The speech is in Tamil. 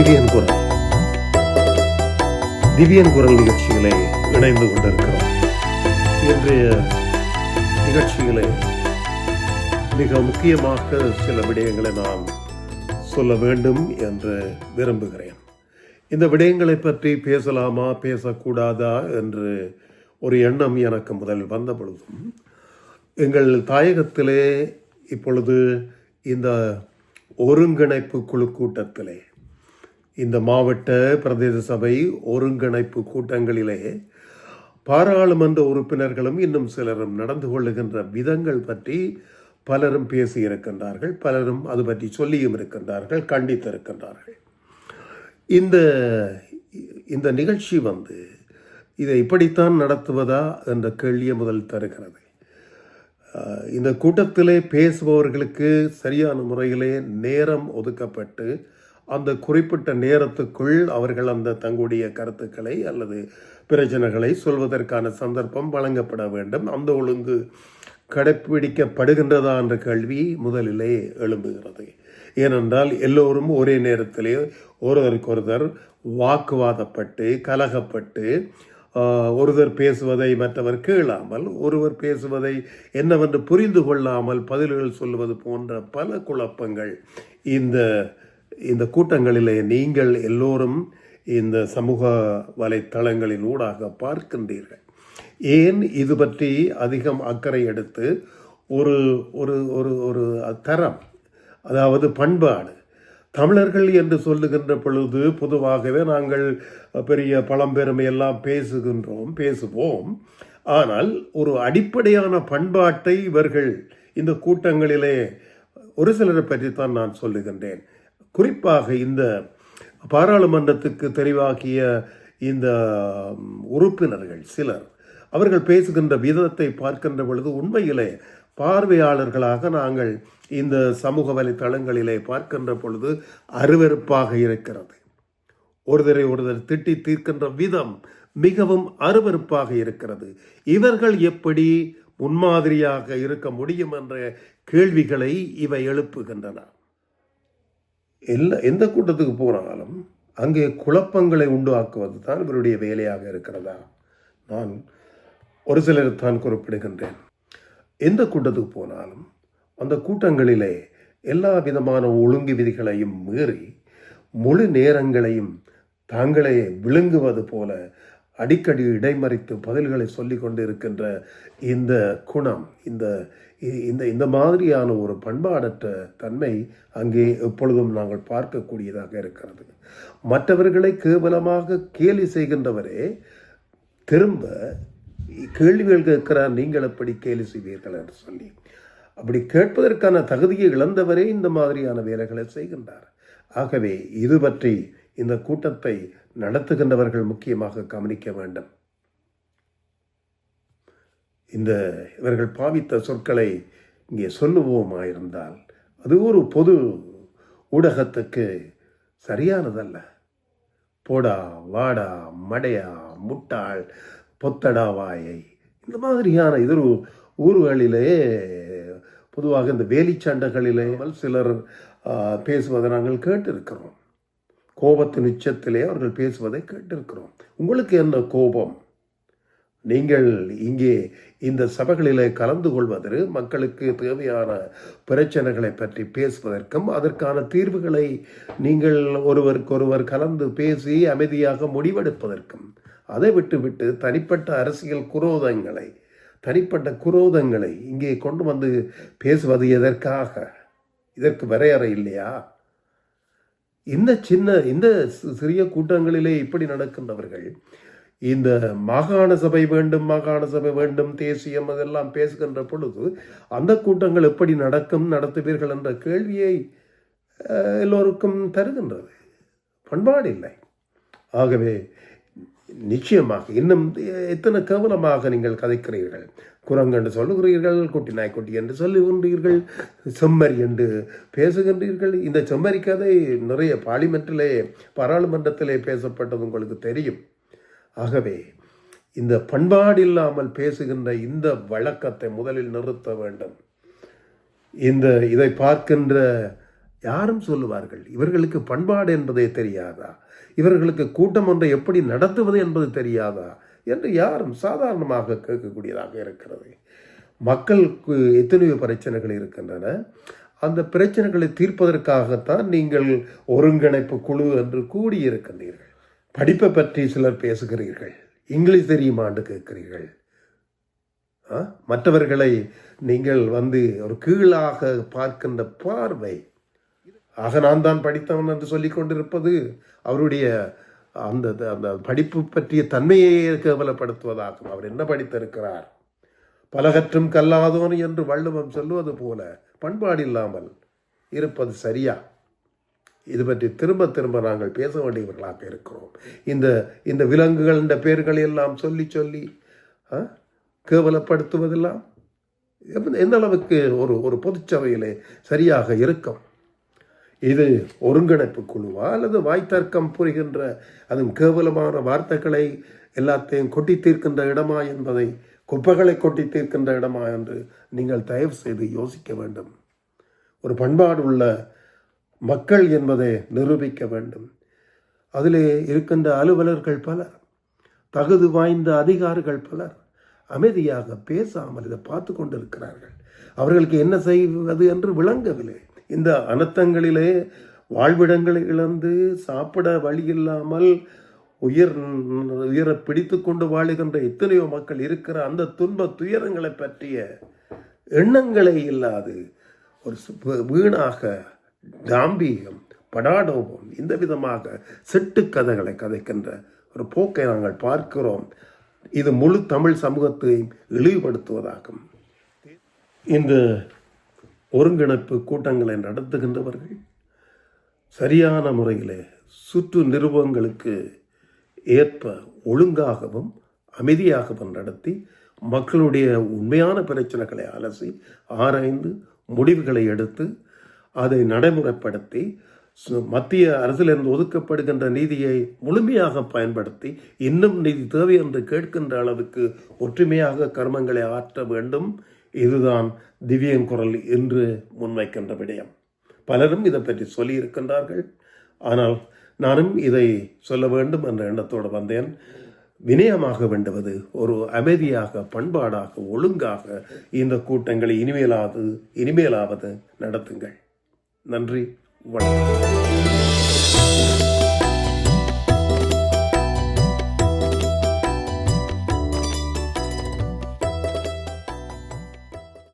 திவ்யன் குரல். திவ்யன் குரல் நிகழ்ச்சிகளை இணைந்து கொண்டிருக்கிறோம். இன்றைய நிகழ்ச்சிகளை மிக முக்கியமாக சில விடயங்களை நான் சொல்ல வேண்டும் என்று விரும்புகிறேன். இந்த விடயங்களை பற்றி பேசலாமா பேசக்கூடாதா என்று ஒரு எண்ணம் எனக்கு முதல் வந்த பொழுதும் எங்கள் தாயகத்திலே இப்பொழுது இந்த ஒருங்கிணைப்பு குழு கூட்டத்திலே இந்த மாவட்ட பிரதேச சபை ஒருங்கிணைப்பு கூட்டங்களிலே பாராளுமன்ற உறுப்பினர்களும் இன்னும் சிலரும் நடந்து கொள்ளுகின்ற விதங்கள் பற்றி பலரும் பேசியிருக்கின்றார்கள். பலரும் அது பற்றி சொல்லியும் இருக்கின்றார்கள் கண்டித்திருக்கின்றார்கள். இந்த இந்த நிகழ்ச்சி வந்து இதை இப்படித்தான் நடத்துவதா என்ற கேள்வியை முதல் தருகிறது. இந்த கூட்டத்திலே பேசுபவர்களுக்கு சரியான முறையிலே நேரம் ஒதுக்கப்பட்டு அந்த குறிப்பிட்ட நேரத்துக்குள் அவர்கள் அந்த தங்களுடைய கருத்துக்களை அல்லது பிரச்சனைகளை சொல்வதற்கான சந்தர்ப்பம் வழங்கப்பட வேண்டும். அந்த ஒழுங்கு கடைப்பிடிக்கப்படுகின்றதா என்ற கேள்வி முதலிலே எழும்புகிறது. ஏனென்றால் எல்லோரும் ஒரே நேரத்திலே ஒருவருக்கொருவர் வாக்குவாதப்பட்டு கலகப்பட்டு ஒருவர் பேசுவதை மற்றவர் கேளாமல் ஒருவர் பேசுவதை என்னவென்று புரிந்து கொள்ளாமல் பதில்கள் சொல்வது போன்ற பல குழப்பங்கள் இந்த இந்த கூட்டங்களிலே நீங்கள் எல்லோரும் இந்த சமூக வலைத்தளங்களின் ஊடாக பார்க்கின்றீர்கள். ஏன் இது பற்றி அதிகம் அக்கறை எடுத்து ஒரு ஒரு ஒரு ஒரு தரம் அதாவது பண்பாடு தமிழர்கள் என்று சொல்லுகின்ற பொழுது பொதுவாகவே நாங்கள் பெரிய பழம்பெருமை எல்லாம் பேசுகின்றோம் பேசுவோம். ஆனால் ஒரு அடிப்படையான பண்பாட்டை இவர்கள் இந்த கூட்டங்களிலே ஒரு சிலரை பற்றித்தான் நான் சொல்லுகின்றேன். குறிப்பாக இந்த பாராளுமன்றத்துக்கு தெரிவாக்கிய இந்த உறுப்பினர்கள் சிலர் அவர்கள் பேசுகின்ற விதத்தை பார்க்கின்ற பொழுது உண்மையிலே பார்வையாளர்களாக நாங்கள் இந்த சமூக வலைத்தளங்களிலே பார்க்கின்ற பொழுது அருவருப்பாக இருக்கிறது. ஒருதரை ஒருதர் திட்டி தீர்க்கின்ற விதம் மிகவும் அருவருப்பாக இருக்கிறது. இவர்கள் எப்படி முன்மாதிரியாக இருக்க முடியும் என்ற கேள்விகளை இவை எழுப்புகின்றன. எல்லா எந்த கூட்டத்துக்கு போனாலும் அங்கே குழப்பங்களை உண்டாக்குவது தான் இவருடைய வேலையாக இருக்கிறதா? நான் ஒரு சிலர் தான் குறிப்பிடுகின்றேன். எந்த கூட்டத்துக்கு போனாலும் அந்த கூட்டங்களிலே எல்லா விதமான ஒழுங்கு விதிகளையும் மீறி முழு நேரங்களையும் தாங்களே விழுங்குவது போல அடிக்கடி இடைமறித்து பதில்களை சொல்லிக் கொண்டிருக்கின்ற இந்த குணம் இந்த இந்த இந்த மாதிரியான ஒரு பண்பாடற்ற தன்மை அங்கே எப்பொழுதும் நாங்கள் பார்க்கக்கூடியதாக இருக்கிறது. மற்றவர்களை கேவலமாக கேலி செய்கின்றவரே திரும்ப கேள்விகள் கேட்கிறார் நீங்கள் எப்படி கேலி செய்வீர்கள்? என்று சொல்லி. அப்படி கேட்பதற்கான தகுதியை இழந்தவரே இந்த மாதிரியான வேலைகளை செய்கின்றார். ஆகவே இது பற்றி இந்த கூட்டத்தை நடத்துகின்றவர்கள் முக்கியமாக கவனிக்க வேண்டும். இந்த இவர்கள் பாவித்த சொற்களை இங்கே சொல்லுவோமாயிருந்தால் அது ஒரு பொது ஊடகத்துக்கு சரியானதல்ல. போடா வாடா மடையா முட்டாள் பொத்தடாவாயை இந்த மாதிரியான இதொரு ஊர்களிலே பொதுவாக இந்த வேலிச்சண்டைகளிலே சிலர் பேசுவதை நாங்கள் கேட்டிருக்கிறோம். கோபத்தின் உச்சத்திலே அவர்கள் பேசுவதை கேட்டிருக்கிறோம். உங்களுக்கு என்ன கோபம்? நீங்கள் இங்கே இந்த சபைகளிலே கலந்து கொள்வது மக்களுக்கு தேவையான பிரச்சனைகளை பற்றி பேசுவதற்கும் அதற்கான தீர்வுகளை நீங்கள் ஒருவருக்கொருவர் கலந்து பேசி அமைதியாக முடிவெடுப்பதற்கும் அதை விட்டுவிட்டு தனிப்பட்ட அரசியல் குரோதங்களை தனிப்பட்ட குரோதங்களை இங்கே கொண்டு வந்து பேசுவது எதற்காக? இதற்கு வரையறை இல்லையா? இந்த சின்ன இந்த சிறிய கூட்டங்களிலே இப்படி நடக்கின்றவர்கள் இந்த மாகாண சபை வேண்டும் மாகாண சபை வேண்டும் தேசியம் அதெல்லாம் பேசுகின்ற பொழுது அந்த கூட்டங்கள் எப்படி நடக்கும் நடத்துவீர்கள் என்ற கேள்வியை எல்லோருக்கும் தருகின்றது. பண்பாடு இல்லை ஆகவே நிச்சயமாக இன்னும் எத்தனை கேவலமாக நீங்கள் கதைக்கிறீர்கள்? குரங்கு என்று சொல்லுகிறீர்கள் குட்டி நாய்க்குட்டி என்று சொல்லுகின்றீர்கள் செம்மறி என்று பேசுகின்றீர்கள். இந்த செம்மறி கதை நிறைய பார்லிமெண்ட்டிலே பாராளுமன்றத்திலே பேசப்பட்டது உங்களுக்கு தெரியும். ஆகவே இந்த பண்பாடு இல்லாமல் பேசுகின்ற இந்த வழக்கத்தை முதலில் நிறுத்த வேண்டும். இந்த இதை பார்க்கின்ற யாரும் சொல்லுவார்கள் இவர்களுக்கு பண்பாடு என்பதே தெரியாதா? இவர்களுக்கு கூட்டம் ஒன்றை எப்படி நடத்துவது என்பது தெரியாதா? என்று யாரும் சாதாரணமாக கேட்கக்கூடியதாக இருக்கிறது. மக்களுக்கு எத்தனையோ பிரச்சனைகள் இருக்கின்றன. அந்த பிரச்சனைகளை தீர்ப்பதற்காகத்தான் நீங்கள் ஒருங்கிணைப்பு குழு என்று கூடியிருக்கின்றீர்கள். படிப்பை பற்றி சிலர் பேசுகிறீர்கள். இங்கிலீஷ் தெரியுமாண்டு கேட்கிறீர்கள். ஆ? மற்றவர்களை நீங்கள் வந்து ஒரு கீழாக பார்க்கின்ற பார்வை ஆக நான் தான் படித்தவன் என்று சொல்லிக் கொண்டிருப்பது அவருடைய அந்த அந்த படிப்பு பற்றிய தன்மையை கேவலப்படுத்துவதாகும். அவர் என்ன படித்திருக்கிறார்? பலகற்றும் கல்லாதோன் என்று வள்ளுவம் சொல்லுவது போல பண்பாடு இல்லாமல் இருப்பது சரியா? இது பற்றி திரும்ப திரும்ப நாங்கள் பேச வேண்டியவர்களாக இருக்கிறோம். இந்த இந்த விலங்குகள் இந்த பேர்களை எல்லாம் சொல்லி சொல்லி கேவலப்படுத்துவதெல்லாம் எந்த- எந்த அளவுக்கு ஒரு ஒரு பொதுச்சபையிலே சரியாக இருக்கும்? இது ஒருங்கிணைப்பு குழுவா அல்லது வாய்த்தர்க்கம் புரிகின்ற அதுவும் கேவலமான வார்த்தைகளை எல்லாத்தையும் கொட்டி தீர்க்கின்ற இடமா என்பதை குப்பைகளை கொட்டி தீர்க்கின்ற இடமா என்று நீங்கள் தயவு செய்து யோசிக்க வேண்டும். ஒரு பண்பாடு உள்ள மக்கள் என்பதை நிரூபிக்க வேண்டும். அதிலே இருக்கின்ற அலுவலர்கள் பலர் தகுதி வாய்ந்த அதிகாரிகள் பலர் அமைதியாக பேசாமல் இதை பார்த்து கொண்டிருக்கிறார்கள். அவர்களுக்கு என்ன செய்வது என்று விளங்கவில்லை. இந்த அனர்த்தங்களிலே வாழ்விடங்களை இழந்து சாப்பிட வழி இல்லாமல் உயிர் உயிரை பிடித்து கொண்டு வாழுகின்ற எத்தனையோ மக்கள் இருக்கிற அந்த துன்ப துயரங்களை பற்றிய எண்ணங்களே இல்லாது ஒரு வீணாக காம்பீகம் படாடோபம் இந்த விதமாக செட்டு கதைகளை கதைக்கின்ற ஒரு போக்கை நாங்கள் பார்க்கிறோம். இது முழு தமிழ் சமூகத்தையும் இழிவுபடுத்துவதாகும். இந்த ஒருங்கிணைப்பு கூட்டங்களை நடத்துகின்றவர்கள் சரியான முறையிலே சுற்று நிறுவனங்களுக்கு ஏற்ப ஒழுங்காகவும் அமைதியாகவும் நடத்தி மக்களுடைய உண்மையான பிரச்சனைகளை அலசி ஆராய்ந்து முடிவுகளை எடுத்து அதை நடைமுறைப்படுத்தி சு- மத்திய அரசிலிருந்து ஒதுக்கப்படுகின்ற நிதியை முழுமையாக பயன்படுத்தி இன்னும் நிதி தேவை என்று கேட்கின்ற அளவுக்கு ஒற்றுமையாக கர்மங்களை ஆற்ற வேண்டும் இதுதான் திவ்யன் குரல் என்று முன்வைக்கின்ற விடயம். பலரும் இதை பற்றி சொல்லியிருக்கின்றார்கள். ஆனால் நானும் இதை சொல்ல வேண்டும் என்ற எண்ணத்தோடு வந்தேன். வினயமாக வேண்டுவது ஒரு அமைதியாக பண்பாடாக ஒழுங்காக இந்த கூட்டங்களை இனிமேலாவது இனிமேலாவது நடத்துங்கள். நன்றி வணக்கம்.